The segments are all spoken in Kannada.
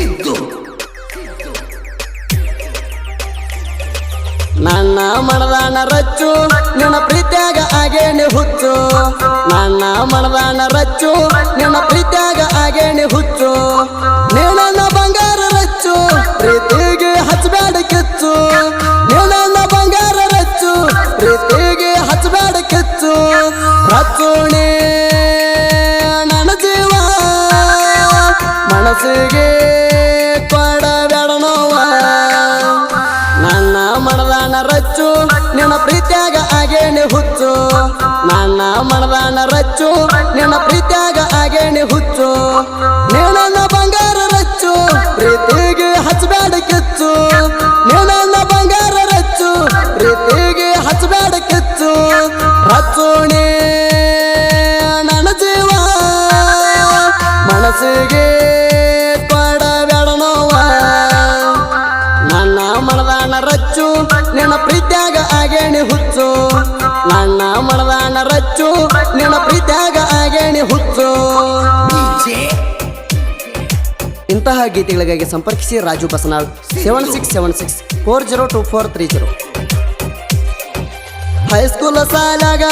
ಸಿದ್ದು. ನನ್ನ ಮಣದಾನ ರಚ್ಚು, ನಿನ್ನ ಪ್ರೀತ್ಯಾಗ ಆಗೇನೆ ಹುಚ್ಚು. ನನ್ನ ಮಣದಾನ ರಚ್ಚು, ನಿನ್ನ ಪ್ರೀತ್ಯಾಗ ಆಗೇನೆ ಹುಚ್ಚು. ನೀಳನ ಬಂಗಾರ ರಚ್ಚು, ಪ್ರೀತಿಗೆ ಹಚ್ಚಬೇಡ ಕಿಚ್ಚು. ನೀಳನ ಬಂಗಾರ ರಚ್ಚು, ಪ್ರೀತಿಗೆ ಹಚ್ಚಬೇಡ ಕಿಚ್ಚು. ರಚ್ಚುಣಿ, ನನ್ನ ಜೀವ, ಮನಸ್ಸಿಗೆ ಮನದಾನ ರಚ್ಚು, ನಿನ್ನ ಪ್ರೀತ್ಯಾಗ ಆಗೇಣಿ ಹುಚ್ಚು. ನನ್ನ ಮನದಾನ ರಚ್ಚು, ನಿನ್ನ ಪ್ರೀತ್ಯಾಗ ಆಗೇಣಿ ಹುಚ್ಚು. ನಿನ್ನ ಬಂಗಾರ ರಚ್ಚು, ಪ್ರೀತಿ ಇಂತಹ ಗೀತೆಗಳಿಗಾಗಿ ಸಂಪರ್ಕಿಸಿ Raju Basanal seven six seven six four zero two four three zero high school ಸಾಲಾಗ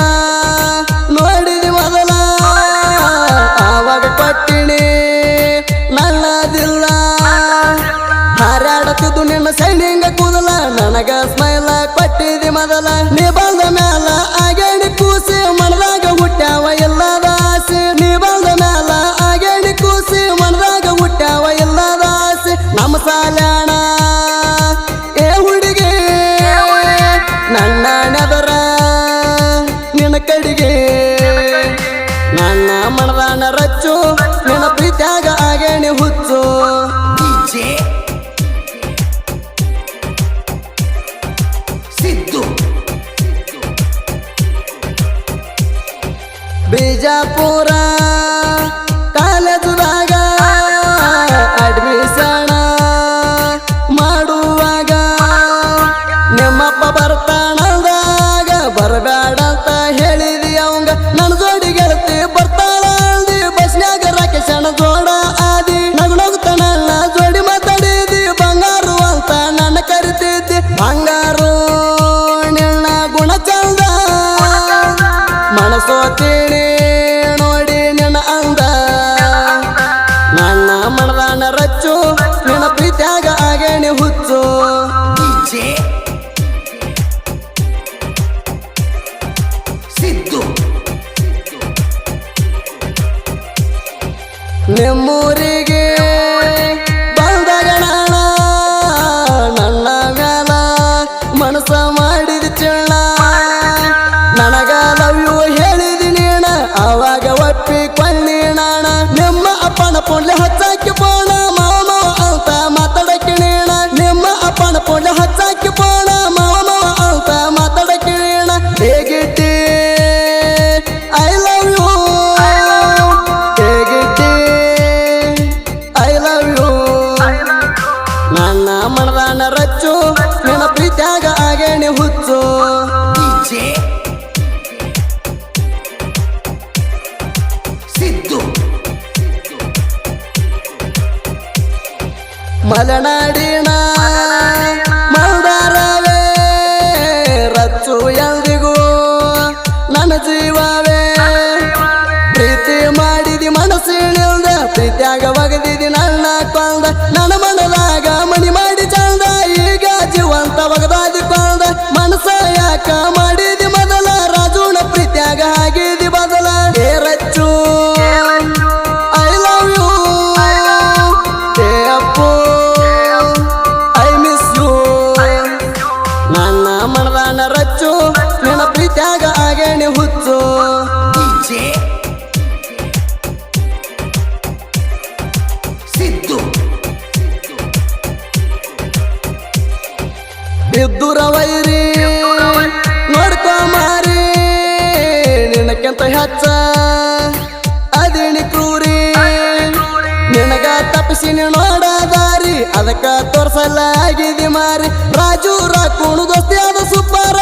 já memória ರಾಮನ ರಚ್ಚು ನಿನ್ನ ಪ್ರೀತ್ಯಾಗ ಆಗೇಣಿ ಹುಚ್ಚು. ಸಿದ್ದು. ಮಲೆನಾಡಿನ ಮೌಡರವೇ ರಚ್ಚು ಎಂದಿಗೂ ನನ್ನ ಜೀವವೇ. ಪ್ರೀತಿ ಮಾಡಿದಿ ಮನಸ್ಸಿನಿಲ್ದ ಪ್ರೀತ್ಯಾಗವಾಗ ತೋರ್ಸಲಾಗಿದೆ ಮಾರಿ. ರಾಜು ರಾಕೋಣ ದೋಸ್ತಿ ಅದು ಸುಪಾರ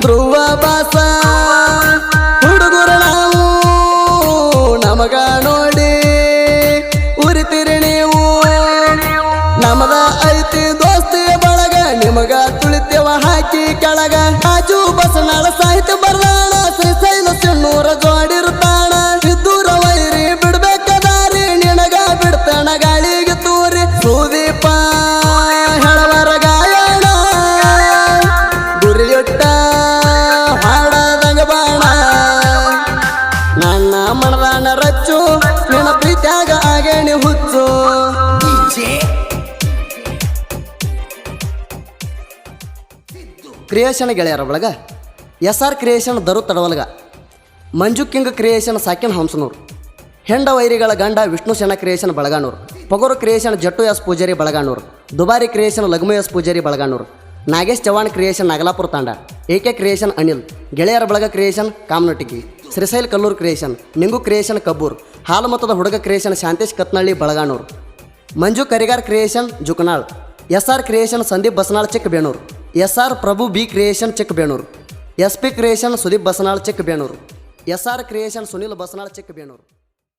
ಧ್ರುವ ಬಾಸ ಕ್ರಿಯೇಷನ್ ಗೆಳೆಯರ ಬಳಗ ಎಸ್ ಆರ್ ಕ್ರಿಯೇಷನ್ ದರು ತಡವಲ್ಗ, ಮಂಜು ಕಿಂಗ್ ಕ್ರಿಯೇಷನ್ ಸಾಕಿನ್ ಹಂಸನೂರು, ಹೆಂಡ ವೈರಿಗಳ ಗಂಡ Vishnu Sena creation Balaganur, Pogaru creation Jattu S Pujari Balaganur, ದುಬಾರಿ creation ಲಘುಮ S Pujari Balaganur, Nagesh Chavan creation Nagalapura Tanda AK creation Anil, ಗೆಳೆಯರ ಬಳಗ creation Kamanatigi Shrishail Kallur creation Ningu creation Kabbur, ಹಾಲು ಮತದ ಹುಡುಗ creation Shantesh Katnalli Balaganur, Manju Karigar creation Jukanal S R creation Sandeep Basanal Chikkabenur S R Prabhu B creation Chikkabenur. S P creation Sudeep Basanal Chikkabenur. S R creation Sunil Basanal Chikkabenur.